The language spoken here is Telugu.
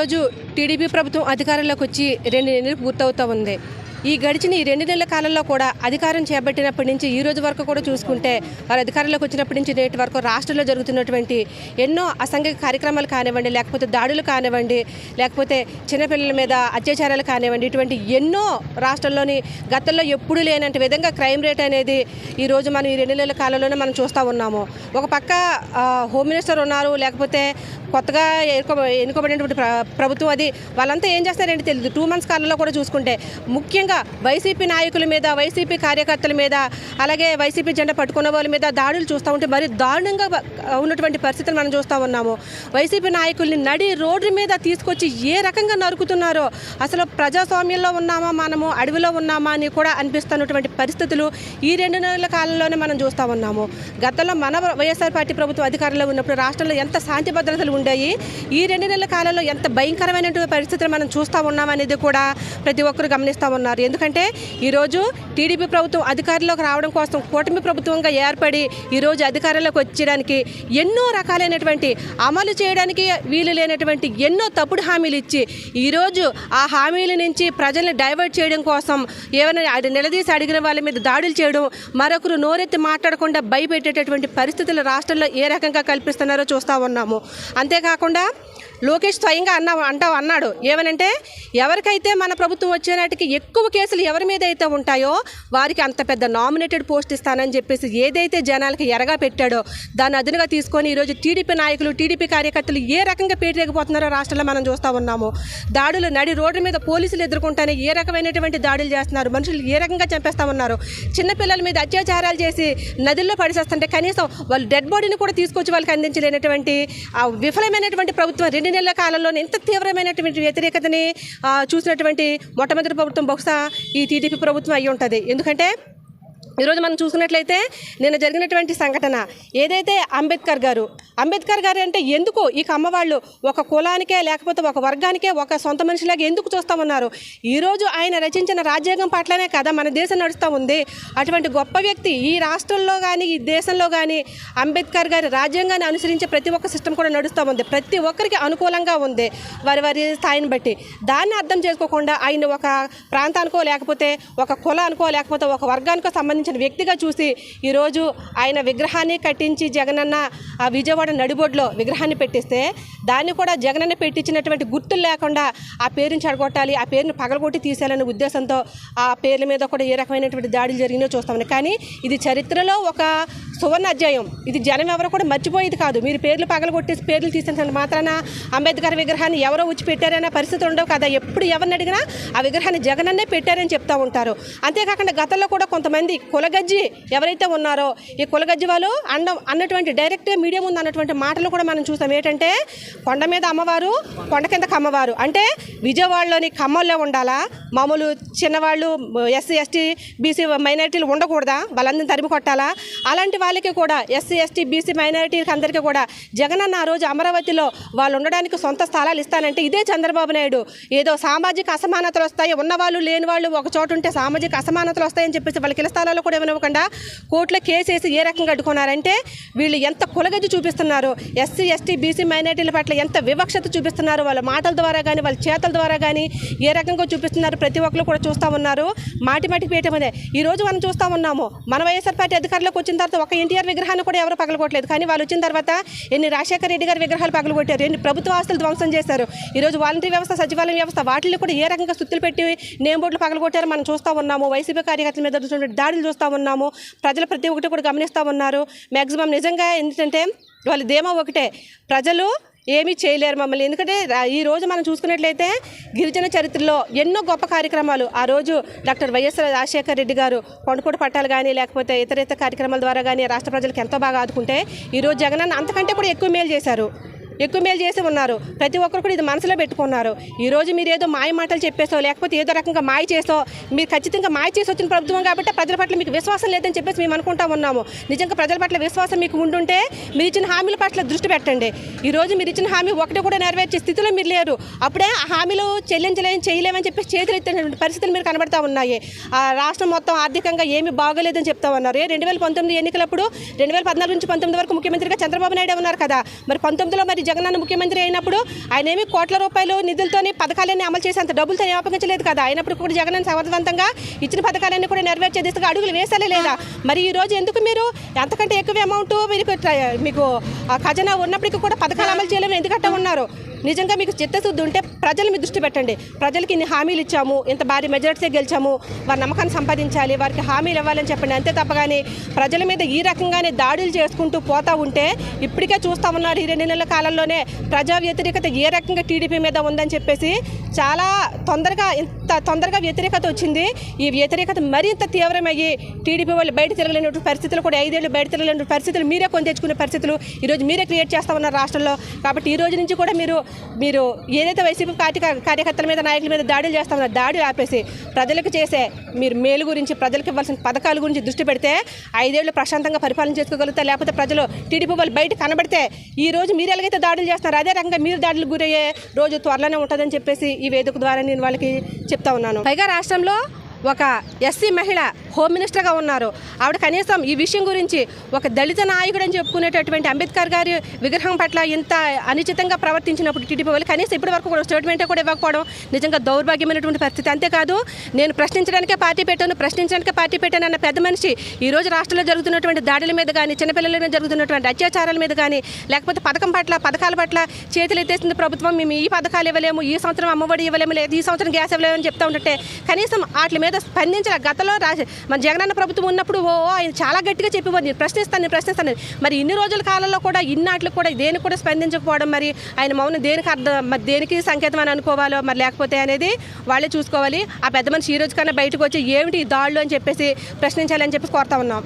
ఈరోజు టీడీపీ ప్రభుత్వం అధికారంలోకి వచ్చి రెండు నెలలు పూర్తవుతూ ఉంది. ఈ గడిచిన ఈ రెండు నెలల కాలంలో కూడా అధికారం చేపట్టినప్పటి నుంచి ఈ రోజు వరకు కూడా చూసుకుంటే వారు అధికారంలోకి వచ్చినప్పటి నుంచి నేటి వరకు రాష్ట్రంలో జరుగుతున్నటువంటి ఎన్నో అసంఘిక కార్యక్రమాలు కానివ్వండి లేకపోతే దాడులు కానివ్వండి లేకపోతే చిన్నపిల్లల మీద అత్యాచారాలు కానివ్వండి ఇటువంటి ఎన్నో రాష్ట్రంలోని గతంలో ఎప్పుడూ లేనంత విధంగా క్రైమ్ రేట్ అనేది ఈరోజు మనం ఈ రెండు నెలల కాలంలోనే మనం చూస్తూ ఉన్నాము. ఒక పక్క హోమ్ మినిస్టర్ ఉన్నారు లేకపోతే కొత్తగా ఎన్నుకో ఎన్నుకోబడినటువంటి ప్రభుత్వం అది వాళ్ళంతా ఏం చేస్తారంటే తెలియదు టూ మంత్స్ కాలంలో కూడా చూసుకుంటే ముఖ్యంగా వైసీపీ నాయకుల మీద వైసీపీ కార్యకర్తల మీద అలాగే వైసీపీ జెండా పట్టుకున్న వాళ్ళ మీద దాడులు చూస్తూ ఉంటే మరి దారుణంగా ఉన్నటువంటి పరిస్థితులు మనం చూస్తూ ఉన్నాము. వైసీపీ నాయకుల్ని నడి రోడ్డు మీద తీసుకొచ్చి ఏ రకంగా నరుకుతున్నారో అసలు ప్రజాస్వామ్యంలో ఉన్నామా మనము అడవిలో ఉన్నామా అని కూడా అనిపిస్తున్నటువంటి పరిస్థితులు ఈ రెండు నెలల కాలంలోనే మనం చూస్తూ ఉన్నాము. గతంలో మన వైఎస్ఆర్ పార్టీ ప్రభుత్వం అధికారంలో ఉన్నప్పుడు రాష్ట్రంలో ఎంత శాంతి భద్రతలు ఉండేవి ఈ రెండు నెలల కాలంలో ఎంత భయంకరమైనటువంటి పరిస్థితులు మనం చూస్తూ ఉన్నామనేది కూడా ప్రతి ఒక్కరు గమనిస్తూ ఉన్నారు. ఎందుకంటే ఈరోజు టీడీపీ ప్రభుత్వం అధికారంలోకి రావడం కోసం కూటమి ప్రభుత్వంగా ఏర్పడి ఈరోజు అధికారంలోకి వచ్చేయడానికి ఎన్నో రకాలైనటువంటి అమలు చేయడానికి వీలు లేనటువంటి ఎన్నో తప్పుడు హామీలు ఇచ్చి ఈరోజు ఆ హామీల నుంచి ప్రజల్ని డైవర్ట్ చేయడం కోసం ఏమైనా నిలదీసి అడిగిన వాళ్ళ మీద దాడులు చేయడం మరొకరు నోరెత్తి మాట్లాడకుండా భయపెట్టేటటువంటి పరిస్థితులు రాష్ట్రంలో ఏ రకంగా కల్పిస్తున్నారో చూస్తూ ఉన్నాము. అంతేకాకుండా లోకేష్ స్వయంగా అన్న అంటావు అన్నాడు. ఏమనంటే ఎవరికైతే మన ప్రభుత్వం వచ్చేనాటికి ఎక్కువ కేసులు ఎవరి మీద అయితే ఉంటాయో వారికి అంత పెద్ద నామినేటెడ్ పోస్ట్ ఇస్తానని చెప్పేసి ఏదైతే జనాలకి ఎరగా పెట్టాడో దాన్ని అదునుగా తీసుకొని ఈరోజు టీడీపీ నాయకులు టీడీపీ కార్యకర్తలు ఏ రకంగా పేటరేగిపోతున్నారో రాష్ట్రంలో మనం చూస్తూ ఉన్నాము. దాడులు నడి రోడ్డు మీద పోలీసులు ఎదుర్కొంటానే ఏ రకమైనటువంటి దాడులు చేస్తున్నారు మనుషులు ఏ రకంగా చంపేస్తా ఉన్నారు? చిన్నపిల్లల మీద అత్యాచారాలు చేసి నదుల్లో పడిసేస్తుంటే కనీసం వాళ్ళు డెడ్ బాడీని కూడా తీసుకొచ్చి వాళ్ళకి అందించలేనటువంటి ఆ విఫలమైనటువంటి ప్రభుత్వం రెండు నెలల కాలంలో ఇంత తీవ్రమైనటువంటి వ్యతిరేకతని చూసినటువంటి మొట్టమొదటి ప్రభుత్వం బహుశా ఈ టీడీపీ ప్రభుత్వం అయి ఉంటుంది ఎందుకంటే ఈరోజు మనం చూసుకున్నట్లయితే నిన్న జరిగినటువంటి సంఘటన. ఏదైతే అంబేద్కర్ గారు అంబేద్కర్ గారు అంటే ఎందుకు ఈ కమ్మవాళ్ళు ఒక కులానికే లేకపోతే ఒక వర్గానికే ఒక సొంత మనిషిలాగా ఎందుకు చూస్తామన్నారు? ఈరోజు ఆయన రచించిన రాజ్యాంగం పట్లనే కదా మన దేశం నడుస్తూ ఉంది. అటువంటి గొప్ప వ్యక్తి ఈ రాష్ట్రంలో కానీ ఈ దేశంలో కానీ అంబేద్కర్ గారి రాజ్యాంగాన్ని అనుసరించే ప్రతి ఒక్క సిస్టమ్ కూడా నడుస్తూ ఉంది. ప్రతి ఒక్కరికి అనుకూలంగా ఉంది. వారి వారి స్థాయిని బట్టి. దాన్ని అర్థం చేసుకోకుండా ఆయన ఒక ప్రాంతానికో లేకపోతే ఒక కులానికో లేకపోతే ఒక వర్గానికో సంబంధించిన వ్యక్తిగా చూసి ఈరోజు ఆయన విగ్రహాన్ని కట్టించి జగనన్న ఆ విజయవాడ నడిబొడ్లో విగ్రహాన్ని పెట్టిస్తే దాన్ని కూడా జగనన్న పెట్టించినటువంటి గుర్తులు లేకుండా ఆ పేరుని చెడగొట్టాలి ఆ పేరుని పగలగొట్టి తీసేయాలనే ఉద్దేశంతో ఆ పేర్ల మీద కూడా ఏ రకమైనటువంటి దాడులు జరిగినో చూస్తామని. కానీ ఇది చరిత్రలో ఒక సువర్ణ అధ్యాయం ఇది జనం ఎవరు కూడా మర్చిపోయేది కాదు. మీరు పేర్లు పగలగొట్టేసి పేర్లు తీసినంత మాత్రాన అంబేద్కర్ విగ్రహాన్ని ఎవరో వచ్చి పెట్టారనే పరిస్థితి ఉండవు కదా. ఎప్పుడు ఎవరిని అడిగినా ఆ విగ్రహాన్ని జగనన్నే పెట్టారని చెప్తా ఉంటారు. అంతేకాకుండా గతంలో కూడా కొంతమంది కులగజ్జి ఎవరైతే ఉన్నారో ఈ కులగజ్జి వాళ్ళు అన్న అన్నటువంటి డైరెక్ట్ మీడియం ఉంది అన్నటువంటి మాటలు కూడా మనం చూసాం. ఏంటంటే కొండ మీద అమ్మవారు కొండ కింద కమ్మవారు. అంటే విజయవాడలోని ఖమ్మంలో ఉండాలా? మామూలు చిన్నవాళ్ళు ఎస్సీ ఎస్టీ బీసీ మైనారిటీలు ఉండకూడదా? వాళ్ళందరినీ తరిమి కొట్టాలా? అలాంటి వాళ్ళకి కూడా ఎస్సీ ఎస్టీ బీసీ మైనారిటీకి అందరికీ కూడా జగనన్న ఆ రోజు అమరావతిలో వాళ్ళు ఉండడానికి సొంత స్థలాలు ఇస్తానంటే ఇదే చంద్రబాబు నాయుడు. ఏదో సామాజిక అసమానతలు వస్తాయి ఉన్నవాళ్ళు లేని వాళ్ళు ఒక చోటు ఉంటే సామాజిక అసమానతలు వస్తాయని చెప్పేసి వాళ్ళకి ఇళ్ళ స్థలాల్లో కూడా ఇవ్వనివ్వకుండా కోర్టులో కేసేసి ఏ రకంగా అడ్డుకున్నారంటే వీళ్ళు ఎంత కులగజ్జి చూపిస్తున్నారు ఎస్సీ ఎస్టీ బీసీ మైనారిటీల పట్ల ఎంత వివక్షత చూపిస్తున్నారు వాళ్ళ మాటల ద్వారా కానీ వాళ్ళ చేతల ద్వారా కానీ ఏ రకంగా చూపిస్తున్నారు ప్రతి ఒక్కరు కూడా చూస్తూ ఉన్నారు. మాటి మాటి పీయటమనే ఈ రోజు మనం చూస్తూ ఉన్నాము మన వైఎస్ఆర్ పార్టీ అధికారంలోకి వచ్చిన తర్వాత ఒక ఎన్టీఆర్ విగ్రహాన్ని కూడా ఎవరు పగలగొట్టలేదు. కానీ వాళ్ళు వచ్చిన తర్వాత ఎన్ని రాజశేఖర రెడ్డి గారి విగ్రహాలు పగలగొట్టారు ఎన్ని ప్రభుత్వ ఆస్తులు ధ్వంసం చేశారు. ఈరోజు రోజు వ్యవస్థ సచివాలయం వ్యవస్థ వాటిని కూడా ఏ రకంగా సుత్తులు పెట్టి నేమ్ బోర్డులు పగలగొట్టారో మనం చూస్తూ ఉన్నాము. వైసీపీ కార్యకర్తల మీద దాడులు చూస్తూ ఉన్నాము. ప్రజలు ప్రతి ఒక్కటి కూడా గమనిస్తూ ఉన్నారు. మ్యాక్సిమం నిజంగా ఏంటంటే వాళ్ళ ధీమా ఒకటే. ప్రజలు ఏమీ చేయలేరు మమ్మల్ని. ఎందుకంటే ఈ రోజు మనం చూసుకున్నట్లయితే గిరిజన చరిత్రలో ఎన్నో గొప్ప కార్యక్రమాలు. ఆ రోజు డాక్టర్ వైఎస్ రాజశేఖర రెడ్డి గారు కొండకోట పట్టాలు కానీ లేకపోతే ఇతర ఇతర కార్యక్రమాల ద్వారా కానీ రాష్ట్ర ప్రజలకు ఎంతో బాగా ఆదుకుంటే ఈరోజు జగనన్న అంతకంటే కూడా ఎక్కువ మేలు చేశారు. ఎక్కువ మేలు చేసి ఉన్నారు. ప్రతి ఒక్కరు కూడా ఇది మనసులో పెట్టుకున్నారు. ఈ రోజు మీరు ఏదో మాయ మాటలు చెప్పేసో లేకపోతే ఏదో రకంగా మాయ చేసో మీరు ఖచ్చితంగా మాయ చేసి వచ్చిన ప్రభుత్వం కాబట్టి ప్రజల పట్ల మీకు విశ్వాసం లేదని చెప్పేసి మేము అనుకుంటా ఉన్నాము. నిజంగా ప్రజల పట్ల విశ్వాసం మీకు ఉండుంటే మీరు ఇచ్చిన హామీల పట్ల దృష్టి పెట్టండి. ఈ రోజు మీరు ఇచ్చిన హామీ ఒకటి కూడా నెరవేర్చే స్థితిలో మీరు లేరు. అప్పుడే ఆ హామీలు చెల్లించలేని చేయలేమని చెప్పి చేతులు ఎత్తినటువంటి పరిస్థితులు మీరు కనబడతా ఉన్నాయి. ఆ రాష్ట్రం మొత్తం ఆర్థికంగా ఏమీ బాగోలేదని చెప్తా ఉన్నారు. ఏ రెండు వేల పంతొమ్మిది ఎన్నికలప్పుడు రెండు వేల పద్నాలుగు నుంచి పంతొమ్మిది వరకు ముఖ్యమంత్రిగా చంద్రబాబు నాయుడు ఉన్నారు కదా. మరి పంతొమ్మిదిలో మరి జగనన్న ముఖ్యమంత్రి అయినప్పుడు ఆయన ఏమి కోట్ల రూపాయలు నిధులతోని పథకాలన్నీ అమలు చేసేంత డబ్బులతో ఏమీ కదా? అయినప్పుడు కూడా జగనన్న సమర్థవంతంగా ఇచ్చిన పథకాలన్నీ కూడా నెరవేర్చే దిశగా అడుగులు వేసాలే లేదా? మరి ఈ రోజు ఎందుకు మీరు ఎంతకంటే ఎక్కువ అమౌంట్ మీకు మీకు ఆ ఖజానా ఉన్నప్పటికీ కూడా పథకాలు అమలు చేయలేము ఎందుకంటే ఉన్నారు? నిజంగా మీకు చిత్తశుద్ధి ఉంటే ప్రజల మీద దృష్టి పెట్టండి. ప్రజలకి ఇన్ని హామీలు ఇచ్చాము ఇంత భారీ మెజార్టీసే గెలిచాము వారి నమ్మకాన్ని సంపాదించాలి వారికి హామీలు ఇవ్వాలని చెప్పండి. అంతే తప్ప కానీ ప్రజల మీద ఈ రకంగానే దాడులు చేసుకుంటూ పోతా ఉంటే ఇప్పటికే చూస్తూ ఉన్నారు ఈ రెండు నెలల కాలంలోనే ప్రజా వ్యతిరేకత ఏ రకంగా టీడీపీ మీద ఉందని చెప్పేసి చాలా తొందరగా తొందరగా వ్యతిరేకత వచ్చింది. ఈ వ్యతిరేకత మరింత తీవ్రమయ్యి టీడీపీ వాళ్ళు బయట తిరగలేనటువంటి పరిస్థితులు కూడా ఐదేళ్ళు బయట తిరగలేని పరిస్థితులు మీరే కొని తెచ్చుకునే పరిస్థితులు ఈరోజు మీరే క్రియేట్ చేస్తా ఉన్నారు రాష్ట్రంలో. కాబట్టి ఈ రోజు నుంచి కూడా మీరు మీరు ఏదైతే వైసీపీ పార్టీ కార్యకర్తల మీద నాయకుల మీద దాడులు చేస్తా ఉన్నారో దాడులు ఆపేసి ప్రజలకు చేసే మీరు మేలు గురించి ప్రజలకు ఇవ్వాల్సిన పథకాల గురించి దృష్టి పెడితే ఐదేళ్ళు ప్రశాంతంగా పరిపాలన చేసుకోగలుగుతారు. లేకపోతే ప్రజలు టీడీపీ వాళ్ళు బయట కనబడితే ఈ రోజు మీరు ఎలాగైతే దాడులు చేస్తున్నారు అదే రకంగా మీరు దాడులు గురయ్యే రోజు త్వరలోనే ఉంటుందని చెప్పేసి ఈ వేదిక ద్వారా నేను వాళ్ళకి చెప్తా ఉన్నాను. పైగా రాష్ట్రంలో ఒక ఎస్సీ మహిళ హోమ్ మినిస్టర్గా ఉన్నారు. ఆవిడ కనీసం ఈ విషయం గురించి ఒక దళిత నాయకుడు అని చెప్పుకునేటటువంటి అంబేద్కర్ గారి విగ్రహం పట్ల ఇంత అనుచితంగా ప్రవర్తించినప్పుడు టీడీపీ వాళ్ళు కనీసం ఇప్పటి వరకు కూడా స్టేట్మెంటే కూడా ఇవ్వకపోవడం నిజంగా దౌర్భాగ్యమైనటువంటి పరిస్థితి. అంతేకాదు నేను ప్రశ్నించడానికే పార్టీ పెట్టాను ప్రశ్నించడానికే పార్టీ పెట్టాను అన్న పెద్ద మనిషి ఈ రోజు రాష్ట్రంలో జరుగుతున్నటువంటి దాడుల మీద కానీ చిన్నపిల్లల మీద జరుగుతున్నటువంటి అత్యాచారాల మీద కానీ లేకపోతే పథకం పట్ల పథకాల పట్ల చేతులు ఎత్తేసింది ప్రభుత్వం మేము ఈ పథకాలు ఇవ్వలేము ఈ సంవత్సరం అమ్మఒడి ఇవ్వలేము లేదు ఈ సంవత్సరం గ్యాస్ ఇవ్వలేము అని చెప్తా ఉంటే కనీసం వాటి మీద స్పందించిన గతంలో రాజ మన జగనన్న ప్రభుత్వం ఉన్నప్పుడు ఓ ఆయన చాలా గట్టిగా చెప్పిపోయింది నేను ప్రశ్నిస్తాను నేను ప్రశ్నిస్తాను. మరి ఇన్ని రోజుల కాలంలో కూడా ఇన్నాట్లు కూడా దేనికి కూడా స్పందించకపోవడం మరి ఆయన మౌనం దేనికి అర్థం మరి దేనికి సంకేతం అని అనుకోవాలో మరి లేకపోతే అనేది వాళ్ళే చూసుకోవాలి. ఆ పెద్ద మనిషి ఈ రోజు కన్నా బయటకు వచ్చి ఏమిటి ఈ దాడులు అని చెప్పేసి ప్రశ్నించాలని చెప్పేసి కోరుతా ఉన్నాం.